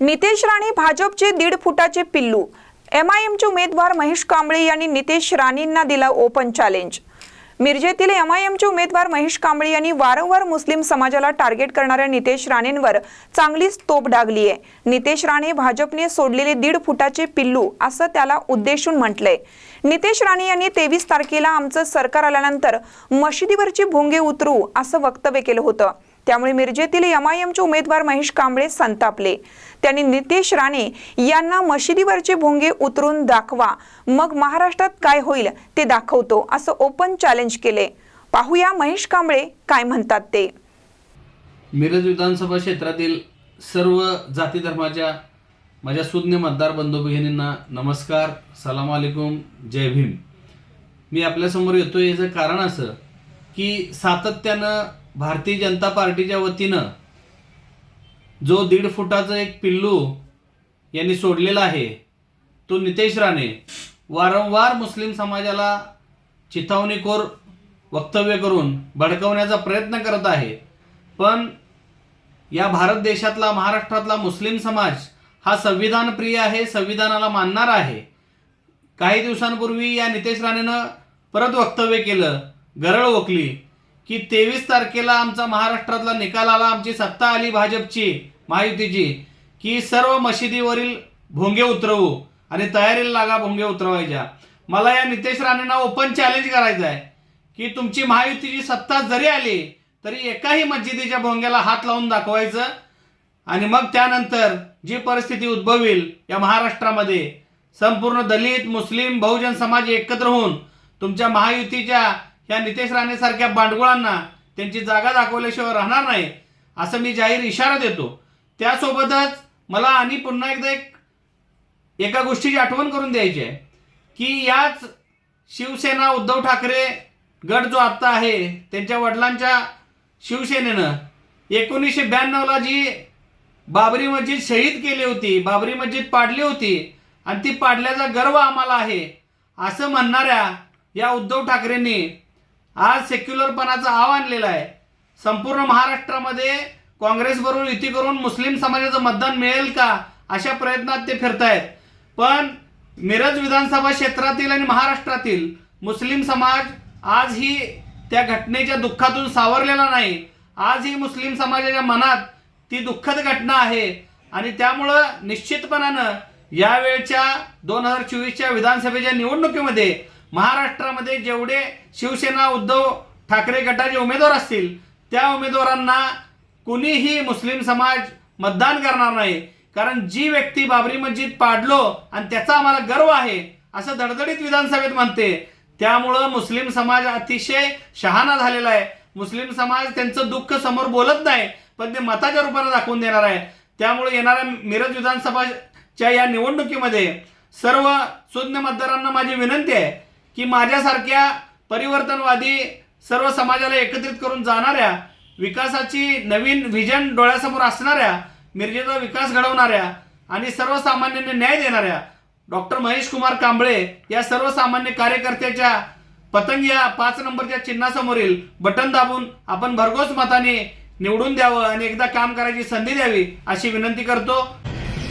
नितेश राणे भाजपचे दीड फुटाचे पिल्लू. एम आय एमचे उमेदवार महेश कांबळे यांनी नितेश राणेंना दिला ओपन चॅलेंज मिरजेतील एम आय एमचे उमेदवार महेश कांबळे यांनी वारंवार मुस्लिम समाजाला टार्गेट करणाऱ्या नितेश राणेंवर चांगलीच तोप डागली आहे नितेश राणे भाजपने सोडलेले दीड फुटाचे पिल्लू असं त्याला उद्देशून म्हटलंय. नितेश राणे यांनी तेवीस तारखेला आमचं सरकार आल्यानंतर मशिदीवरची भोंगे उतरू असं वक्तव्य केलं होतं. त्यामुळे मिरजेतील एमआयएमचे उमेदवार महेश कांबळे संतापले. त्यांनी नितेश राणे यांना मशिदीवरचे भोंगे उतरून दाखवा. मग महाराष्ट्रात काय होईल ते दाखवतो असं ओपन चॅलेंज केले. पाहूया महेश कांबळे काय म्हणतात ते. मिरज विधानसभा क्षेत्रातील सर्व जाती धर्माच्या माझ्या सुज्ञ मतदार बंधू भगिनींना नमस्कार सलाम अलैकुम जय भीम. मी आपल्यासमोर येतो याचं कारण असं की सातत्यानं भारतीय जनता पार्टीच्या वतीनं जो दीड फुटाचं एक पिल्लू यांनी सोडलेला आहे तो नितेश राणे वारंवार मुस्लिम समाजाला चिथावणीखोर वक्तव्य करून भडकवण्याचा प्रयत्न करत आहे. पण या भारत देशातला महाराष्ट्रातला मुस्लिम समाज हा संविधान प्रिय आहे संविधानाला मानणारा आहे. काही दिवसांपूर्वी या नितेश राणेनं परत वक्तव्य केलं गरळ ओकली. की तेवीस तारखेला आमचा महाराष्ट्रातला निकाल आला आमची सत्ता आली भाजपची महायुतीची की सर्व मशिदीवरील भोंगे उतरवू आणि तयारीला लागा भोंगे उतरवायच्या. मला या नितेश राणेंना ओपन चॅलेंज करायचं आहे की तुमची महायुतीची सत्ता जरी आली तरी एकाही मस्जिदीच्या भोंग्याला हात लावून दाखवायचं आणि मग त्यानंतर जी परिस्थिती उद्भवेल या महाराष्ट्रामध्ये संपूर्ण दलित मुस्लिम बहुजन समाज एकत्र होऊन तुमच्या महायुतीच्या ह्या नितेश राणेसारख्या बांडगुळांना त्यांची जागा दाखवल्याशिवाय राहणार नाही असं मी जाहीर इशारा देतो. त्यासोबतच मला आणि पुन्हा एकदा एक एका गोष्टीची आठवण करून द्यायची आहे की याच शिवसेना उद्धव ठाकरे गट जो आत्ता आहे त्यांच्या वडिलांच्या शिवसेनेनं एकोणीसशे ब्याण्णवला जी बाबरी मस्जिद शहीद केली होती बाबरी मस्जिद पाडली होती आणि ती पाडल्याचा गर्व आम्हाला आहे असं म्हणणाऱ्या या उद्धव ठाकरेंनी आज सेक्युलरपणाचं आव आणलेला आहे. संपूर्ण महाराष्ट्रामध्ये काँग्रेसबरोबर युती करून मुस्लिम समाजाचं मतदान मिळेल का? अशा प्रयत्नात ते फिरतायत. पण मिरज विधानसभा क्षेत्रातील आणि महाराष्ट्रातील मुस्लिम समाज आजही त्या घटनेच्या दुःखातून सावरलेला नाही. आजही मुस्लिम समाजाच्या मनात ती दुःखद घटना आहे. आणि त्यामुळं निश्चितपणानं यावेळच्या दोन हजार चोवीसच्या विधानसभेच्या निवडणुकीमध्ये महाराष्ट्रामध्ये जेवढे शिवसेना उद्धव ठाकरे गटाचे उमेदवार असतील त्या उमेदवारांना कुणीही मुस्लिम समाज मतदान करणार नाही. कारण जी व्यक्ती बाबरी मस्जिद पाडलो आणि त्याचा आम्हाला गर्व आहे असं धडधडीत विधानसभेत म्हणते. त्यामुळं मुस्लिम समाज अतिशय शहाणा झालेला आहे. मुस्लिम समाज त्यांचं दुःख समोर बोलत नाही पण ते मताच्या रूपाने दाखवून देणार आहे. त्यामुळे येणाऱ्या मिरज विधानसभाच्या या निवडणुकीमध्ये सर्व सुज्ञ मतदारांना माझी विनंती आहे की माझ्यासारख्या परिवर्तनवादी सर्व समाजाला एकत्रित करून जाणाऱ्या विकासाची नवीन व्हिजन डोळ्यासमोर असणाऱ्या मिरजेचा विकास घडवणाऱ्या आणि सर्वसामान्यांना न्याय देणाऱ्या डॉक्टर महेश कुमार कांबळे या सर्वसामान्य कार्यकर्त्याच्या पतंग या पाच नंबरच्या चिन्हासमोरील बटन दाबून आपण भरघोस मताने निवडून द्यावं आणि एकदा काम करायची संधी द्यावी अशी विनंती करतो.